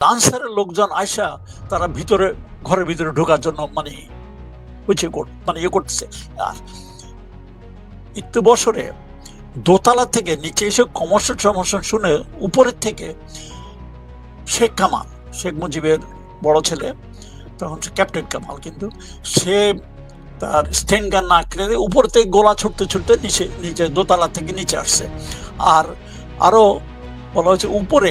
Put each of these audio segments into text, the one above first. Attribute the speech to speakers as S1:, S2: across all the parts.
S1: আনসারের লোকজন আয়সা তারা ভিতরে, ঘরের ভিতরে ঢোকার জন্য মানে হচ্ছে মানে ইয়ে করতেছে। আর ইত্য বছরে দোতলা থেকে নিচে এসে কমর্শন সমর্শন শুনে উপরের থেকে শেখ কামাল, শেখ মুজিবের বড় ছেলে, তখন সে ক্যাপ্টেন কামাল, কিন্তু সে তার স্টেন গান না কেড়ে উপর থেকে গোলা ছুটতে ছুটতে নিচে নিচে দোতলা থেকে নিচে আসছে। আর আরও বলা হয়েছে উপরে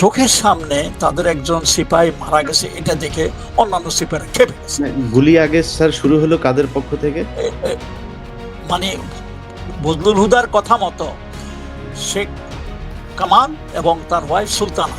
S1: চোখের সামনে তাদের একজন সিপাই মারা গেছে এটা দেখে অন্যান্য সিপাহীরা খেপে গেছে।
S2: মানে গুলি আগে স্যার শুরু হলো কাদের পক্ষ থেকে?
S1: মানে বজলুল হুদার কথা মতো শেখ কামাল এবং তার ওয়াইফ সুলতানা।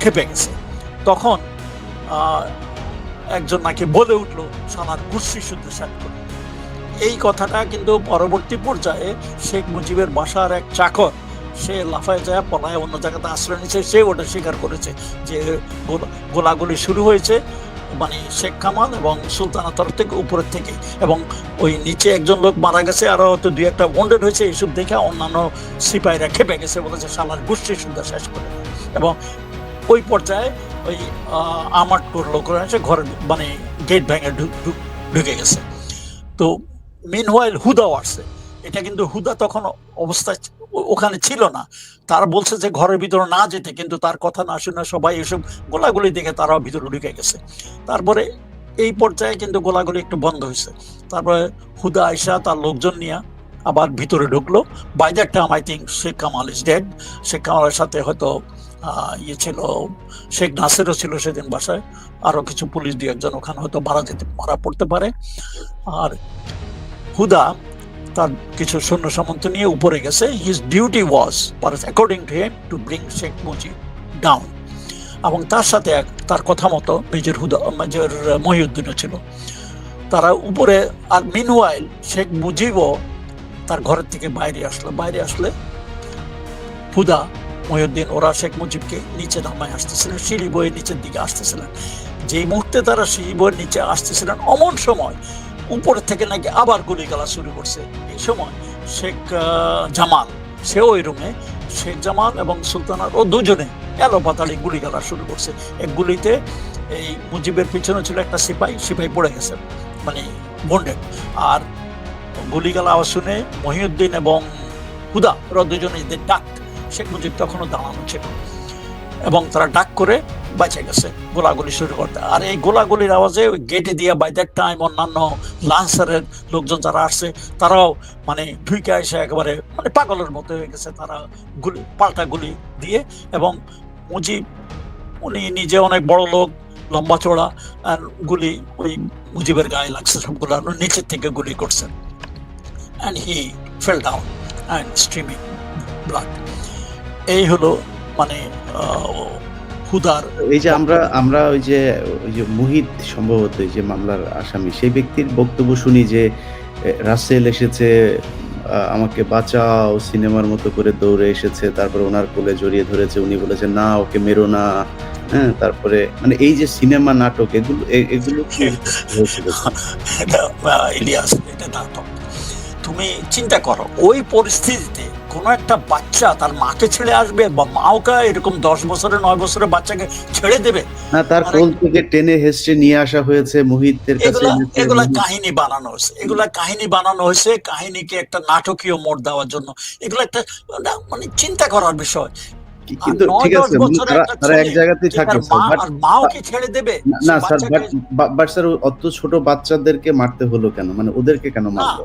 S1: খেপে গেছে তখন একজন নাকি বলে উঠল সালার কুর্সি শুদ্ধ শেষ করে। এই কথাটা কিন্তু পরবর্তী পর্যায়ে শেখ মুজিবের বাসার এক চাকর, সে লাফায় যায়, পলায় অন্য জায়গাতে আশ্রয় নিচ্ছে সে ওটা স্বীকার করেছে যে গোলা- গোলাগুলি শুরু হয়েছে মানে শেখ কামাল এবং সুলতানা তরফ থেকে, উপরের থেকে। এবং ওই নিচে একজন লোক মারা গেছে, আরও হয়তো দুই একটা ওন্ডেড হয়েছে, এইসব দেখে অন্যান্য সিপাহীরা খেপে গেছে, বলেছে, সালার গোষ্ঠী সুন্দর শেষ করে। এবং ওই পর্যায়ে ওই আমার করল করে এসে ঘরে মানে গেট ভেঙে ঢুকে গেছে। তো মেন মিনওয়াইল হুদাও আসছে। এটা কিন্তু হুদা তখন অবস্থায় ওখানে ছিল না। তারা বলছে যে ঘরের ভিতরে না যেতে, কিন্তু তার কথা না শুনে সবাই এসব গোলাগুলি দেখে তারাও ভিতরে ঢুকে গেছে। তারপরে এই পর্যায়ে কিন্তু গোলাগুলি একটু বন্ধ হয়েছে। তারপরে হুদা আয়সা তার লোকজন নিয়ে আবার ভিতরে ঢুকলো। By that time I think Sheikh Kamal is dead Sheikh কামালের সাথে হয়তো ইয়ে ছিল, শেখ নাসেরও ছিল সেদিন বাসায়। আরও কিছু পুলিশ দিয়ে একজন ওখানে হয়তো মারা যেতে, মারা পড়তে পারে। আর হুদা তার কিছু সৈন্য সামন্ত নিয়ে উপরে গেছে। His duty was according to him to bring Sheikh Mujib down এবং তার সাথে এক- তার কথা মতো মেজর হুদা, মেজর মহিউদ্দিনও ছিল। তারা উপরে, আর মিনওয়াইল শেখ মুজিবও তার ঘরের থেকে বাইরে আসলো। বাইরে আসলে হুদা মহিউদ্দিন, ওরা শেখ মুজিবকে নিচে নামায় আসতেছিলেন, সিঁড়ি বয়ে নিচের দিকে আসতেছিলেন। যেই মুহূর্তে তারা সিঁড়ি বয়ে নিচে আসতেছিলেন, অমন সময় উপরে থেকে নাকি আবার গুলি গালা শুরু করছে। এই সময় শেখ জামাল, সেও ওই রুমে, শেখ জামাল এবং সুলতানার ও দুজনে এলো পাতালি গুলি গালা শুরু করছে। এক গুলিতে এই মুজিবের পিছনে ছিল একটা সিপাহী সিপাহী পড়ে গেছে মানে বন্ডেড আর গুলিগালা আওয়াজ শুনে মহিউদ্দিন এবং হুদা, ওরা দুজনে ডাক শেখ মুজিব তখনও দাঁড়ানো ছিল। এবং তারা ডাক করে বাঁচে গেছে, গোলাগুলি শুরু করতে। আর এই গোলাগুলির আওয়াজে ওই গেটে দিয়ে বাই দ্যাট টাইম অন্যান্য লান্সারের লোকজন যারা আসছে, তারাও মানে ঢুকে এসে একেবারে মানে পাগলের মতো হয়ে গেছে। তারা গুলি, পাল্টা গুলি দিয়ে এবং মুজিব, উনি নিজে অনেক বড় লোক, লম্বা চড়া আর গুলি ওই মুজিবের গায়ে লাগছে সবগুলো, আর নিচের থেকে গুলি করছেন। And he fell down and streaming blood এই হলো মানে হুদার
S2: এই যে আমরা আমরা ওই যে ওই যে মুহিত সম্ভবত এই যে মামলার আসামি সেই ব্যক্তির বক্তব্য শুনি যে রাসেল এসেছে আমাকে বাঁচাও সিনেমার মতো করে দৌড়ে এসেছে তারপরে ওনার কোলে জড়িয়ে ধরেছে উনি বলেছেন না ওকে মেরো না। হ্যাঁ তারপরে মানে এই যে সিনেমা নাটক এগুলো এগুলো
S1: ইলিয়াস এটা নাটক তুমি চিন্তা করো ওই পরিস্থিতিতে কোনো একটা বাচ্চা তার মাকে ছেড়ে আসবে বা মাওকে এরকম দশ বছরের নয় বছরের বাচ্চাকে ছেড়ে দেবে।
S2: না তার
S1: মানে-
S2: কোল থেকে টেনে হেসড়ে নিয়ে আসা হয়েছে মুহিতের কাছে।
S1: এগুলা কাহিনী বানানো হয়েছে। এগুলা কাহিনী বানানো হয়েছে কাহিনীকে একটা নাটকীয় মোড় দেওয়ার জন্য। এগুলো একটা মানে চিন্তা করার বিষয়।
S2: কিন্তু ঠিক আছে তারা এক জায়গাতেই থাকে
S1: ছেড়ে দেবে
S2: না স্যার বাট স্যার অত ছোট বাচ্চাদেরকে মারতে হলো কেন? মানে ওদেরকে কেন মারলো?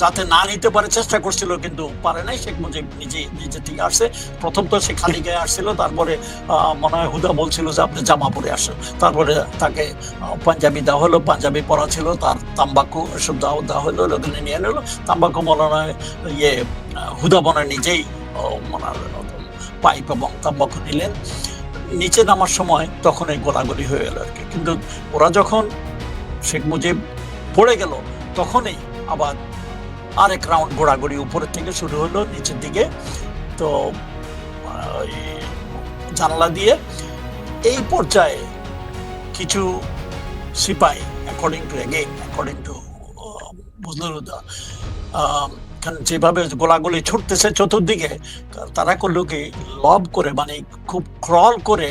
S1: যাতে না নিতে পারে চেষ্টা করছিল, কিন্তু পারে নাই। শেখ মুজিব নিজে নিজে থেকে আসছে। প্রথম তো সে খালি গায়ে আসছিল, তারপরে মনে হয় হুদা বলছিল যে আপনি জামা পরে আসো তারপরে তাকে পাঞ্জাবি দেওয়া হলো, পাঞ্জাবি পরা ছিল, তার তাম্বাকু এসব দেওয়া দেওয়া হলো ওখানে নিয়ে নিলো। তাম্বাকু মনে হয় ইয়ে হুদা মনে নিজেই মনে পাইপ এবং তাম্বাকু নিলেন। নিচে নামার সময় তখন এই গোলাগুলি হয়ে গেল আর কি। কিন্তু ওরা যখন শেখ মুজিব পড়ে গেল, তখনই আবার আরেক রাউন্ড ঘোরাঘুরি উপরের থেকে শুরু হলো, নিচের দিকে। তো জানলা দিয়ে এই পর্যায়ে কিছু সিপাই according to again according to বজলুদা কারণ যেভাবে গোলাগুলি ছুটতেছে চতুর্দিকে তারা করল কি লব করে মানে খুব ক্রল করে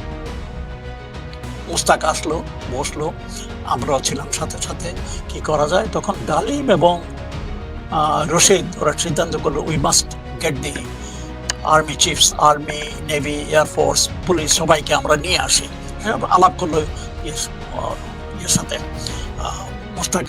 S1: মুস্তাক আসলো বসল আমরাও ছিলাম সাথে সাথে। কি করা যায়? তখন ডালিম এবং রশিদ ওরা সিদ্ধান্ত করল we must get the army chiefs army navy air force police সবাইকে আমরা নিয়ে আসি। হ্যাঁ, আলাপ করল ইয়ের সাথে। মুস্তাক